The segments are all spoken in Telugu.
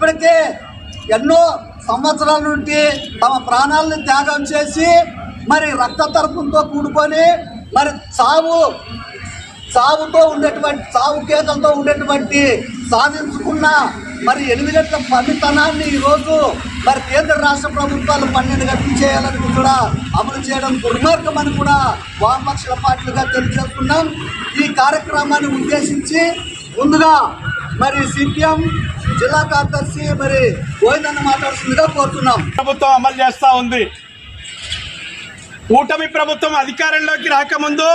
ఇప్పటికే ఎన్నో సంవత్సరాల నుండి తమ ప్రాణాలను త్యాగం చేసి మరి రక్త తరపుతో కూడుకొని మరి చావు సాగుతో ఉండేటువంటి సాగు కేకలతో ఉండేటువంటి సాధించుకున్న మరి ఎనిమిది గంటల పనితనాన్ని ఈరోజు మరి కేంద్ర రాష్ట్ర ప్రభుత్వాలు పన్నెండు గంటలు చేయాలని కూడా అమలు చేయడం దుర్మార్గం అని కూడా వామపక్షల పార్టీలుగా తెలియజేస్తున్నాం. ఈ కార్యక్రమాన్ని ఉద్దేశించి ముందుగా మరి సిపిఎం జిల్లా కార్యదర్శి మరి గోవిందన్న మాట్లాడుతుందిగా కోరుతున్నాం. ప్రభుత్వం అమలు చేస్తా ఉంది. కూటమి ప్రభుత్వం అధికారంలోకి రాకముందు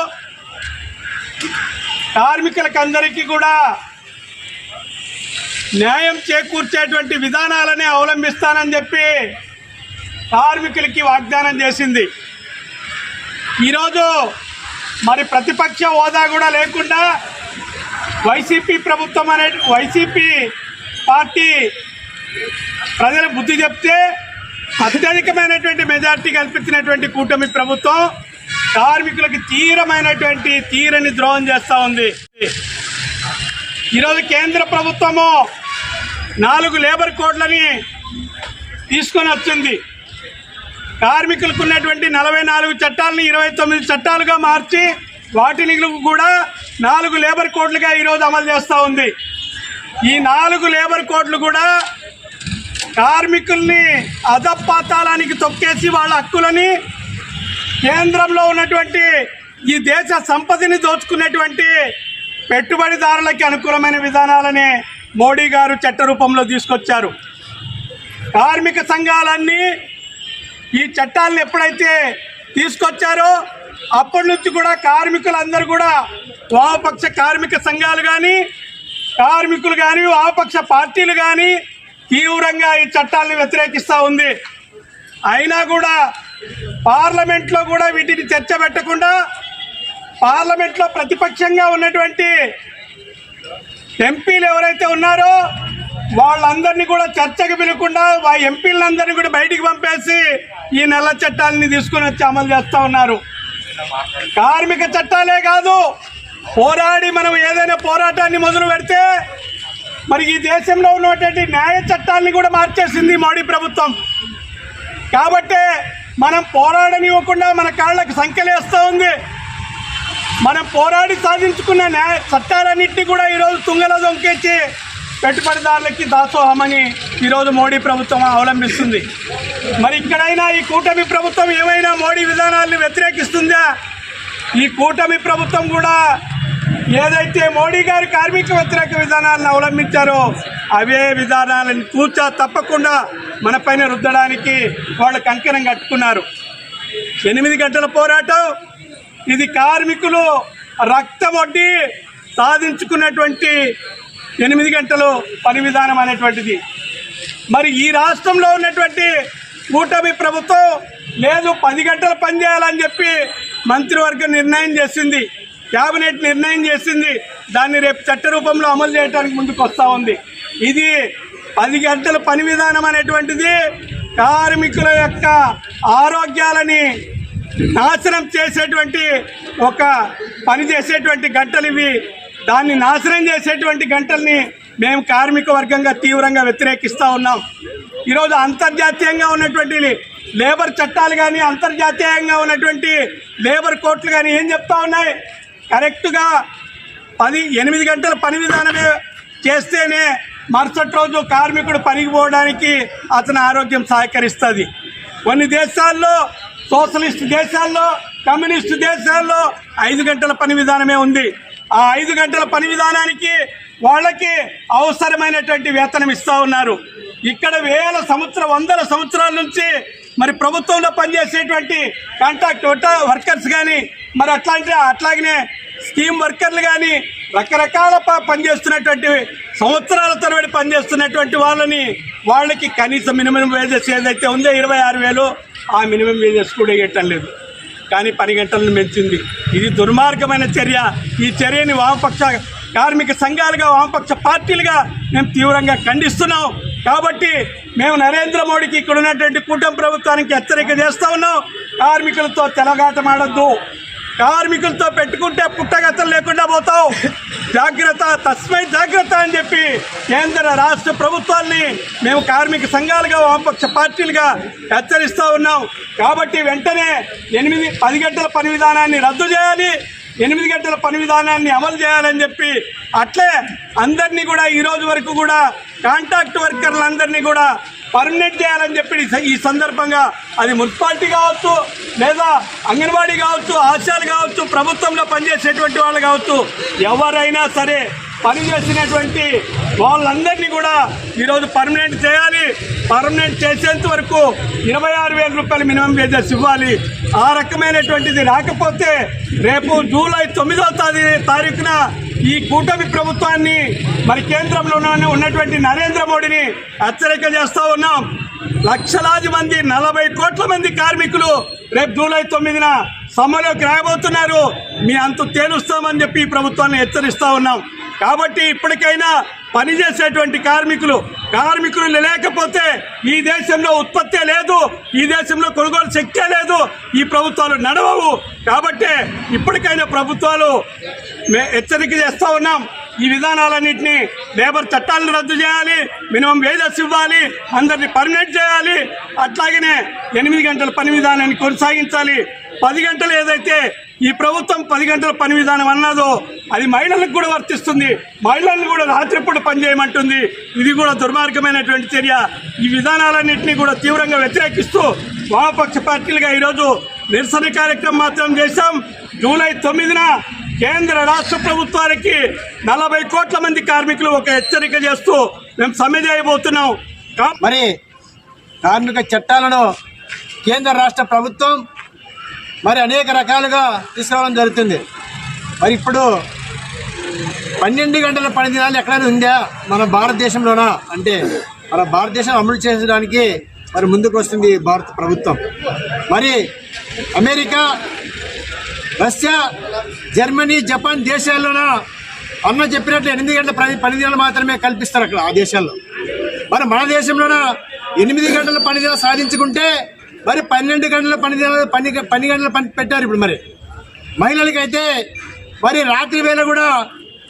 కార్మికులకందరికీ కూడా న్యాయం చేకూర్చేటువంటి విధానాలనే అవలంబిస్తానని చెప్పి కార్మికులకి వాగ్దానం చేసింది. ఈరోజు మరి ప్రతిపక్ష హోదా కూడా లేకుండా వైసీపీ ప్రభుత్వం అనే వైసీపీ పార్టీ ప్రజలకు బుద్ధి చెప్తే అత్యధికమైనటువంటి మెజార్టీ కల్పించినటువంటి కూటమి ప్రభుత్వం కార్మికులకు తీరమైనటువంటి తీరని ద్రోహం చేస్తూ ఉంది. ఈరోజు కేంద్ర ప్రభుత్వము నాలుగు లేబర్ కోడ్లని తీసుకొని వచ్చింది. కార్మికులకు ఉన్నటువంటి నలభై నాలుగు చట్టాలని ఇరవై తొమ్మిది చట్టాలుగా మార్చి వాటిని కూడా నాలుగు లేబర్ కోడ్లుగా ఈరోజు అమలు చేస్తూ ఉంది. ఈ నాలుగు లేబర్ కోడ్లు కూడా కార్మికుల్ని అధపాతాళానికి తొక్కేసి వాళ్ళ హక్కులని కేంద్రంలో ఉన్నటువంటి ఈ దేశ సంపదని దోచుకునేటువంటి పెట్టుబడిదారులకి అనుకూలమైన విధానాలని మోడీ గారు చట్ట రూపంలో తీసుకొచ్చారు. కార్మిక సంఘాలన్నీ ఈ చట్టాలను ఎప్పుడైతే తీసుకొచ్చారో అప్పటి నుంచి కూడా కార్మికులందరూ కూడా వామపక్ష కార్మిక సంఘాలు కానీ కార్మికులు కానీ ఆపక్ష పార్టీలు కానీ తీవ్రంగా ఈ చట్టాలను వ్యతిరేకిస్తూ ఉంది. అయినా కూడా పార్లమెంట్లో కూడా వీటిని చర్చ పెట్టకుండా పార్లమెంట్లో ప్రతిపక్షంగా ఉన్నటువంటి ఎంపీలు ఎవరైతే ఉన్నారో వాళ్ళందరినీ కూడా చర్చకు పిలకుండా వా ఎంపీలందరినీ కూడా బయటికి పంపేసి ఈ నెల చట్టాలని తీసుకుని వచ్చి అమలు చేస్తూ ఉన్నారు. కార్మిక చట్టాలే కాదు పోరాడి మనం ఏదైనా పోరాటాన్ని మొదలు పెడితే మరి ఈ దేశంలో ఉన్నటువంటి న్యాయ చట్టాన్ని కూడా మార్చేసింది మోడీ ప్రభుత్వం. కాబట్టే మనం పోరాడనివ్వకుండా మన కాళ్ళకి సంఖ్యలేస్తూ ఉంది. మనం పోరాడి సాధించుకున్న న్యాయ చట్టాలన్నింటినీ కూడా ఈరోజు తుంగలో దొంకేసి పెట్టుబడిదారులకి దాసోహమని ఈరోజు మోడీ ప్రభుత్వం అవలంబిస్తుంది. మరి ఇక్కడైనా ఈ కూటమి ప్రభుత్వం ఏమైనా మోడీ విధానాలను వ్యతిరేకిస్తుందా? ఈ కూటమి ప్రభుత్వం కూడా ఏదైతే మోడీ గారు కార్మిక వ్యతిరేక విధానాలను అవలంబించారో అవే విధానాలను కూర్చా తప్పకుండా మన పైన రుద్దడానికి వాళ్ళు కంకణం కట్టుకున్నారు. ఎనిమిది గంటల పోరాటం ఇది కార్మికులు రక్తం వడ్డీ సాధించుకున్నటువంటి ఎనిమిది గంటలు పని విధానం అనేటువంటిది. మరి ఈ రాష్ట్రంలో ఉన్నటువంటి కూటమి ప్రభుత్వం లేదు పది గంటలు పని చేయాలని చెప్పి మంత్రివర్గం నిర్ణయం చేసింది. కేబినెట్ నిర్ణయం చేసింది. దాన్ని రేపు చట్ట రూపంలో అమలు చేయడానికి ముందుకు వస్తూ ఉంది. ఇది పది గంటల పని విధానం అనేటువంటిది కార్మికుల యొక్క ఆరోగ్యాలని నాశనం చేసేటువంటి ఒక పని చేసేటువంటి గంటలు ఇవి. దాన్ని నాశనం చేసేటువంటి గంటల్ని మేము కార్మిక వర్గంగా తీవ్రంగా వ్యతిరేకిస్తూ ఉన్నాం. ఈరోజు అంతర్జాతీయంగా ఉన్నటువంటి లేబర్ చట్టాలు కానీ అంతర్జాతీయంగా ఉన్నటువంటి లేబర్ కోర్టులు కానీ ఏం చెప్తా ఉన్నాయి? కరెక్ట్గా పది ఎనిమిది గంటల పని విధానమే చేస్తేనే మరుసటి రోజు కార్మికుడు పనికి పోవడానికి అతని ఆరోగ్యం సహకరిస్తుంది. కొన్ని దేశాల్లో సోషలిస్ట్ దేశాల్లో కమ్యూనిస్ట్ దేశాల్లో ఐదు గంటల పని విధానమే ఉంది. ఆ ఐదు గంటల పని విధానానికి వాళ్ళకి అవసరమైనటువంటి వేతనం ఇస్తూ ఉన్నారు. ఇక్కడ వేల సంవత్సరం వందల సంవత్సరాల నుంచి మరి ప్రభుత్వంలో పనిచేసేటువంటి కాంట్రాక్ట్ వర్కర్స్ కానీ మరి అట్లాంటి అట్లాగనే స్కీమ్ వర్కర్లు కానీ రకరకాల ప- పనిచేస్తున్నటువంటి సంవత్సరాల తరబడి పనిచేస్తున్నటువంటి వాళ్ళని వాళ్ళకి కనీస మినిమం వేజెస్ ఏదైతే ఉందో ఇరవై ఆరు వేలు ఆ మినిమం వేజెస్ కూడా ఇవ్వటం లేదు. కానీ పని గంటలను పెంచింది. ఇది దుర్మార్గమైన చర్య. ఈ చర్యని వామపక్ష కార్మిక సంఘాలుగా వామపక్ష పార్టీలుగా మేము తీవ్రంగా ఖండిస్తున్నాం. కాబట్టి మేము నరేంద్ర మోడీకి ఇక్కడ ఉన్నటువంటి కూటమి ప్రభుత్వానికి హెచ్చరిక చేస్తా ఉన్నాం. కార్మికులతో తెలగాటమాడద్దు కార్మికులతో పెట్టుకుంటే పుట్టగతలు లేకుండా పోతావు. జాగ్రత్త తస్మై జాగ్రత్త అని చెప్పి కేంద్ర రాష్ట్ర ప్రభుత్వాల్ని మేము కార్మిక సంఘాలుగా వామపక్ష పార్టీలుగా హెచ్చరిస్తూ ఉన్నాం. కాబట్టి వెంటనే ఎనిమిది పది గంటల పని విధానాన్ని రద్దు చేయాలి. ఎనిమిది గంటల పని విధానాన్ని అమలు చేయాలని చెప్పి అట్లే అందరినీ కూడా ఈరోజు వరకు కూడా కాంట్రాక్ట్ వర్కర్లందరినీ కూడా పర్మనెంట్ చేయాలని చెప్పి ఈ- ఈ సందర్భంగా అది మున్సిపాలిటీ కావచ్చు లేదా అంగన్వాడీ కావచ్చు ఆశాలు కావచ్చు ప్రభుత్వంలో పనిచేసేటువంటి వాళ్ళు కావచ్చు ఎవరైనా సరే పని చేసినటువంటి వాళ్ళందరినీ కూడా ఈరోజు పర్మనెంట్ చేయాలి. పర్మనెంట్ చేసేంత వరకు ఇరవై ఆరు వేల రూపాయలు మినిమం వేజెస్ ఇవ్వాలి. ఆ రకమైనటువంటిది రాకపోతే రేపు జూలై తొమ్మిదవ తేదీ తారీఖున ఈ కూటమి ప్రభుత్వాన్ని మరి కేంద్రంలో ఉన్నటువంటి నరేంద్ర మోడీని హెచ్చరిక చేస్తూ ఉన్నాం. లక్షలాది మంది నలభై కోట్ల మంది కార్మికులు రేపు జూలై తొమ్మిదిన సమ్మెలోకి రాబోతున్నారు. మీ అంత తేలుస్తామని చెప్పి ఈ ప్రభుత్వాన్ని హెచ్చరిస్తూ ఉన్నాం. కాబట్టి ఇప్పటికైనా పనిచేసేటువంటి కార్మికులు కార్మికులు లేకపోతే ఈ దేశంలో ఉత్పత్తే లేదు ఈ దేశంలో కొనుగోలు శక్తే లేదు ఈ ప్రభుత్వాలు నడవవు. కాబట్టి ఇప్పటికైనా ప్రభుత్వాలు మే- హెచ్చరిక చేస్తూ ఉన్నాం. ఈ విధానాలన్నింటినీ లేబర్ చట్టాలను రద్దు చేయాలి మినిమం వేజెస్ ఇవ్వాలి అందరిని పర్మనెంట్ చేయాలి అట్లాగనే ఎనిమిది గంటల పని విధానాన్ని కొనసాగించాలి. పది గంటలు ఏదైతే ఈ ప్రభుత్వం పది గంటల పని విధానం అన్నదో అది మహిళలకు కూడా వర్తిస్తుంది. మహిళలను కూడా రాత్రిపూట పనిచేయమంటుంది ఇది కూడా దుర్మార్గమైనటువంటి చర్య. ఈ విధానాలన్నింటినీ కూడా తీవ్రంగా వ్యతిరేకిస్తూ వామపక్ష పార్టీలుగా ఈరోజు నిరసన కార్యక్రమం మాత్రం చేశాం. జూలై తొమ్మిదిన కేంద్ర రాష్ట్ర ప్రభుత్వానికి నలభై కోట్ల మంది కార్మికులు ఒక హెచ్చరిక చేస్తూ మేము సమ్మె చేయబోతున్నాం. కా- మరి కార్మిక చట్టాలను కేంద్ర రాష్ట్ర ప్రభుత్వం మరి అనేక రకాలుగా తీసుకురావడం జరుగుతుంది. మరి ఇప్పుడు పన్నెండు గంటల పని దినాలు ఎక్కడైనా ఉందా? మన భారతదేశంలోనా? అంటే మన భారతదేశం అమలు చేసడానికి మరి ముందుకు వస్తుంది భారత ప్రభుత్వం. మరి అమెరికా రష్యా జర్మనీ జపాన్ దేశాల్లోన? అన్న చెప్పినట్లు ఎనిమిది గంటల పని పని దినాలు మాత్రమే కల్పిస్తారు అక్కడ ఆ దేశాల్లో. మరి మన దేశంలోన? ఎనిమిది గంటల పని దినాలు సాధించుకుంటే మరి పన్నెండు గంటల పని పని పని గంటల పని పెట్టారు ఇప్పుడు మరి. మహిళలకైతే మరి రాత్రి వేళ కూడా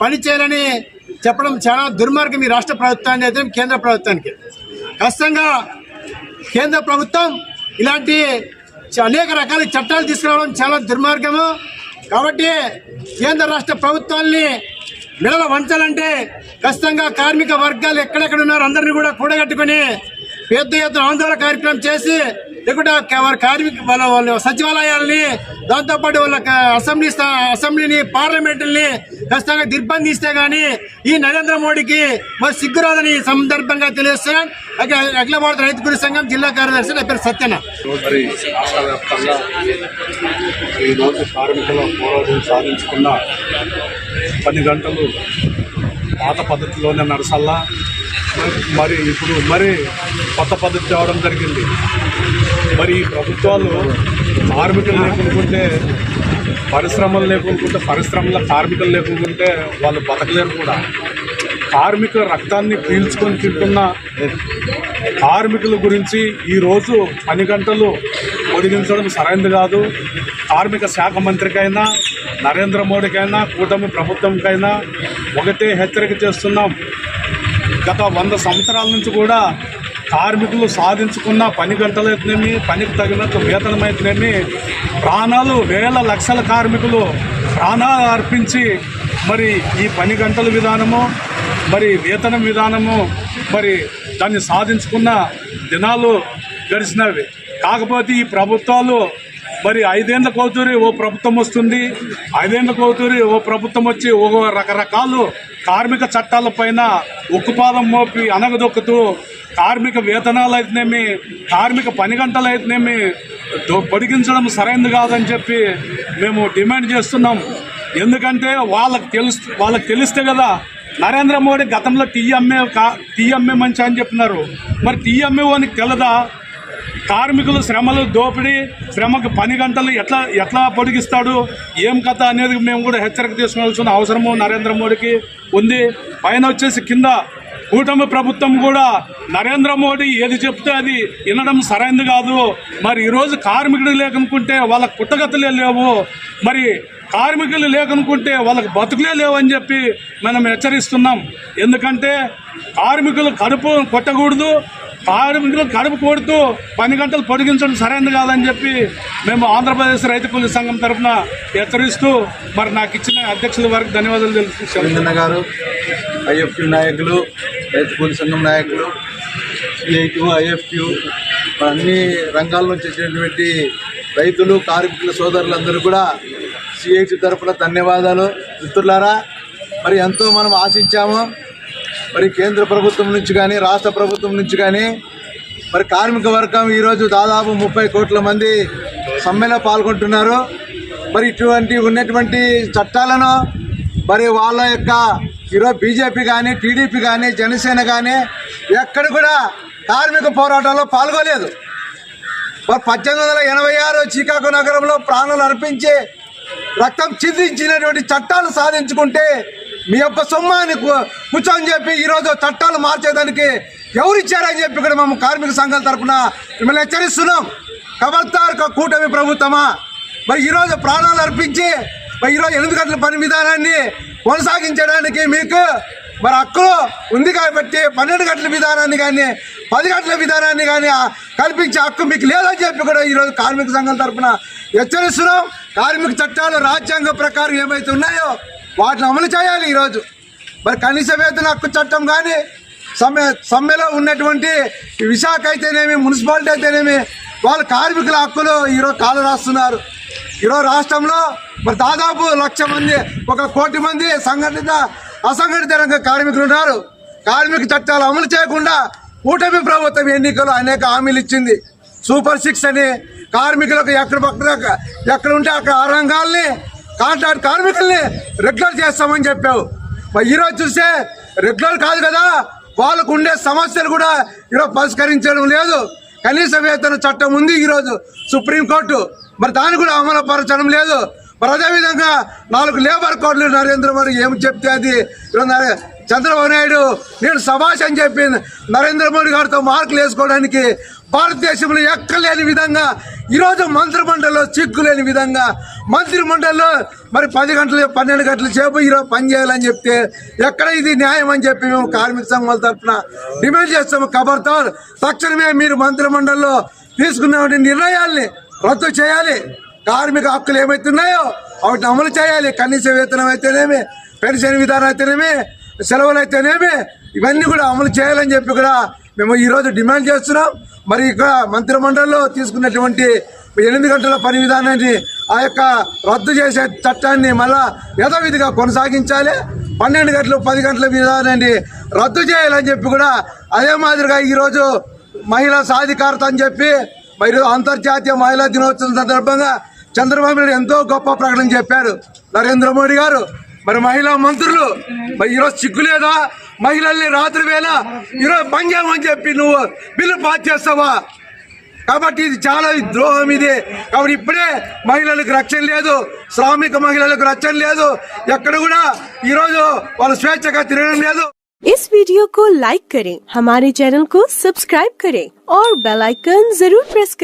పని చేయాలని చెప్పడం చాలా దుర్మార్గం ఈ రాష్ట్ర ప్రభుత్వానికి అయితే కేంద్ర ప్రభుత్వానికి. ఖచ్చితంగా కేంద్ర ప్రభుత్వం ఇలాంటి చ- అనేక రకాల చట్టాలు తీసుకురావడం చాలా దుర్మార్గము. కాబట్టి కేంద్ర రాష్ట్ర ప్రభుత్వాల్ని మెడల వంచాలంటే ఖచ్చితంగా కార్మిక వర్గాలు ఎక్కడెక్కడ ఉన్నారో అందరినీ కూడా కూడగట్టుకొని పెద్ద ఎత్తున ఆందోళన కార్యక్రమం చేసి లేకుంటే వారి కార్మిక వాళ్ళ వాళ్ళ సచివాలయాల్ని దాంతోపాటు వాళ్ళ అసెంబ్లీ అసెంబ్లీని పార్లమెంటుల్ని ఖచ్చితంగా దిర్బంధిస్తే కానీ ఈ నరేంద్ర మోడీకి మరి సిగ్గురాదని సందర్భంగా తెలియజేస్తున్నాను. అఖిల అఖిల భారత రైతు గురి సంఘం జిల్లా కార్యదర్శి నా పేరు సత్యన మరి రాష్ట్ర వ్యాప్తంగా ఈరోజు కార్మికుల పోరాటం సాధించుకున్న పది గంటలు పాత పద్ధతిలోనే నడసల్లా. మరి ఇప్పుడు మరి కొత్త పద్ధతి తేవడం జరిగింది. మరి ఈ ప్రభుత్వాలు కార్మికులు లేకుంటే పరిశ్రమలు లేకుంటే పరిశ్రమల కార్మికులు లేకుంటే వాళ్ళు బతకలేరు కూడా. కార్మికుల రక్తాన్ని పీల్చుకొని తింటున్న కార్మికుల గురించి ఈరోజు పని గంటలు పొడిగించడం సరైనది కాదు. కార్మిక శాఖ మంత్రికైనా నరేంద్ర మోడీకైనా కూటమి ప్రభుత్వంకైనా ఒకటే హెచ్చరిక చేస్తున్నాం. గత వంద సంవత్సరాల నుంచి కూడా కార్మికులు సాధించుకున్న పని గంటలైతేనేమి పనికి తగినట్టు వేతనం అయితేనేమి ప్రాణాలు వేల లక్షల కార్మికులు ప్రాణాలు అర్పించి మరి ఈ పని గంటల విధానము మరి వేతనం విధానము మరి దాన్ని సాధించుకున్న దినాలు గడిచినవి. కాకపోతే ఈ ప్రభుత్వాలు మరి ఐదేళ్ళ కోతూరి ఓ ప్రభుత్వం వస్తుంది. ఐదేళ్ళ కోతూరి ఓ ప్రభుత్వం వచ్చి ఓ రకరకాలు కార్మిక చట్టాల పైన ఉక్కుపాదం మోపి అనగదొక్కుతూ కార్మిక వేతనాలు అయితేనేమి కార్మిక పని గంటలు అయితేనేమి పొడిగించడం సరైనది కాదని చెప్పి మేము డిమాండ్ చేస్తున్నాం. ఎందుకంటే వాళ్ళకి తెలుసు వాళ్ళకి తెలిస్తే కదా నరేంద్ర మోడీ గతంలో టీ అమ్మే కా టీ అమ్మే మంచి అని చెప్పినారు. మరి టీ అమ్మే వానికి తెలదా? కార్మికులు శ్రమలు దోపిడీ శ్రమకు పని గంటలు ఎట్లా ఎట్లా పొడిగిస్తాడు ఏం కథ అనేది మేము కూడా హెచ్చరిక తీసుకోవాల్సిన అవసరము నరేంద్ర మోడీకి ఉంది. పైన వచ్చేసి కింద కూటమి ప్రభుత్వం కూడా నరేంద్ర మోడీ ఏది చెప్తే అది వినడం సరైనది కాదు. మరి ఈరోజు కార్మికుడు లేకనుకుంటే వాళ్ళకి పుట్టగతులే లేవు. మరి కార్మికులు లేకనుకుంటే వాళ్ళకి బతుకులే లేవు అని చెప్పి మనం హెచ్చరిస్తున్నాం. ఎందుకంటే కార్మికులు కడుపు కొట్టకూడదు కార్మికులు కడుపు కొడుతూ పని గంటలు పొడిగించడం సరైనది కాదని చెప్పి మేము ఆంధ్రప్రదేశ్ రైతు కూలీ సంఘం తరఫున హెచ్చరిస్తూ మరి నాకు ఇచ్చిన అధ్యక్షుల వారికి ధన్యవాదాలు తెలుపుతున్నాను గారు ఐఎఫ్క్యూ నాయకులు రైతు కూలీ సంఘం నాయకులు సిఐక్యూ ఐఎఫ్క్యూ అన్ని రంగాల నుంచి వచ్చినటువంటి రైతులు కార్మికుల సోదరులందరూ కూడా సిఐటి తరఫున ధన్యవాదాలు. మిత్రులారా మరి ఎంతో మనం ఆశించాము. మరి కేంద్ర ప్రభుత్వం నుంచి కానీ రాష్ట్ర ప్రభుత్వం నుంచి కానీ మరి కార్మిక వర్గం ఈరోజు దాదాపు ముప్పై కోట్ల మంది సమ్మెలో పాల్గొంటున్నారు. మరి ఇటువంటి ఉన్నటువంటి చట్టాలను మరి వాళ్ళ యొక్క ఈరోజు బీజేపీ కానీ టీడీపీ కానీ జనసేన కానీ ఎక్కడ కూడా కార్మిక పోరాటంలో పాల్గొలేదు. మరి పద్దెనిమిది వందల ఎనభై ఆరు శ్రీకాకుళం నగరంలో ప్రాణాలు అర్పించి రక్తం చిందించినటువంటి చట్టాలు సాధించుకుంటే మీ యొక్క సొమ్మాన్ని కు- కూర్చొని చెప్పి ఈరోజు చట్టాలు మార్చేదానికి ఎవరు ఇచ్చారని చెప్పి ఇక్కడ మేము కార్మిక సంఘాల తరపున మిమ్మల్ని హెచ్చరిస్తున్నాం. కబర్తార్ కూటమి ప్రభుత్వమా? మరి ఈరోజు ప్రాణాలు అర్పించి మరి ఈరోజు ఎనిమిది గంటల పని విధానాన్ని కొనసాగించడానికి మీకు మరి హక్కులు ఉంది కాబట్టి పన్నెండు గంటల విధానాన్ని కానీ పది గంటల విధానాన్ని కానీ కల్పించే హక్కు మీకు లేదని చెప్పి కూడా ఈరోజు కార్మిక సంఘం తరఫున హెచ్చరిస్తున్నాం. కార్మిక చట్టాలు రాజ్యాంగ ప్రకారం ఏమైతే ఉన్నాయో వాటిని అమలు చేయాలి ఈరోజు. మరి కనీస వేతన హక్కు చట్టం కానీ సమ్మె సమ్మెలో ఉన్నటువంటి విశాఖ అయితేనేమి మున్సిపాలిటీ అయితేనేమి వాళ్ళ కార్మికుల హక్కులు ఈరోజు కాలు రాస్తున్నారు. ఈరోజు రాష్ట్రంలో మరి దాదాపు లక్ష మంది ఒక కోటి మంది సంఘటిత అసంఘటిత రంగ కార్మికులు ఉన్నారు. కార్మిక చట్టాలు అమలు చేయకుండా కూటమి ప్రభుత్వం ఎన్నికలు అనేక హామీలు ఇచ్చింది. సూపర్ సిక్స్ అని కార్మికులకు ఎక్కడ పక్కన ఎక్కడ ఉంటే అక్కడ ఆ రంగాల్ని కాంట్రాక్ట్ కార్మికుల్ని రెగ్యులర్ చేస్తామని చెప్పావు. మరి ఈరోజు చూస్తే రెగ్యులర్ కాదు కదా వాళ్ళకు ఉండే సమస్యలు కూడా ఈరోజు పరిష్కరించడం లేదు. కనీస వేతన చట్టం ఉంది ఈరోజు సుప్రీంకోర్టు. మరి దాన్ని కూడా అమలుపరచడం లేదు. మరి అదేవిధంగా నాలుగు లేబర్ కోడ్లు నరేంద్ర మోడీ ఏమి చెప్తే అది? ఈరోజు నరే- చంద్రబాబు నాయుడు నేను సభాష్ అని చెప్పి నరేంద్ర మోడీ గారితో మార్కులు వేసుకోవడానికి భారతదేశంలో ఎక్కలేని విధంగా ఈరోజు మంత్రిమండలిలో చిక్కు లేని విధంగా మంత్రిమండలిలో మరి పది గంటలు పన్నెండు గంటల చేపు ఈరోజు పని చేయాలని చెప్తే ఎక్కడ ఇది న్యాయం అని చెప్పి మేము కార్మిక సంఘాల తరఫున డిమాండ్ చేస్తాము ఖబర్దార్ తక్షణమే మీరు మంత్రిమండలిలో తీసుకున్న నిర్ణయాల్ని రద్దు చేయాలి. కార్మిక హక్కులు ఏమైతున్నాయో వాటిని అమలు చేయాలి. కనీస వేతనం అయితేనేమి పెన్షన్ విధానం అయితేనేమి సెలవులు అయితేనేమి ఇవన్నీ కూడా అమలు చేయాలని చెప్పి కూడా మేము ఈరోజు డిమాండ్ చేస్తున్నాం. మరి ఇక్కడ మంత్రిమండలిలో తీసుకున్నటువంటి ఎనిమిది గంటల పని విధానాన్ని ఆ యొక్క రద్దు చేసే చట్టాన్ని మళ్ళా యథావిధిగా కొనసాగించాలి. పన్నెండు గంటలు పది గంటల విధానాన్ని రద్దు చేయాలని చెప్పి కూడా అదే మాదిరిగా ఈరోజు మహిళా సాధికారత అని చెప్పి మరి అంతర్జాతీయ మహిళా దినోత్సవం సందర్భంగా చంద్రబాబు నాయుడు ఎంతో గొప్ప ప్రకటన చెప్పారు. నరేంద్ర మోడీ గారు మరి మహిళా మంత్రులు మరి ఈరోజు సిగ్గు లేదా మహిళల్ని రాత్రి వేళ ఈరోజు పని చేయమని చెప్పి నువ్వు బిల్లు పాస్ చేస్తావా కాబట్టి ఇది చాలా ద్రోహం ఇది కాబట్టి ఇప్పుడే మహిళలకు రక్షణ లేదు శ్రామిక మహిళలకు రక్షణ లేదు ఎక్కడ కూడా ఈరోజు వాళ్ళు స్వేచ్ఛగా తిరగడం లేదు इस वीडियो को लाइक करें हमारे चैनल को सब्सक्राइब करें और बेल आइकन जरूर प्रेस करें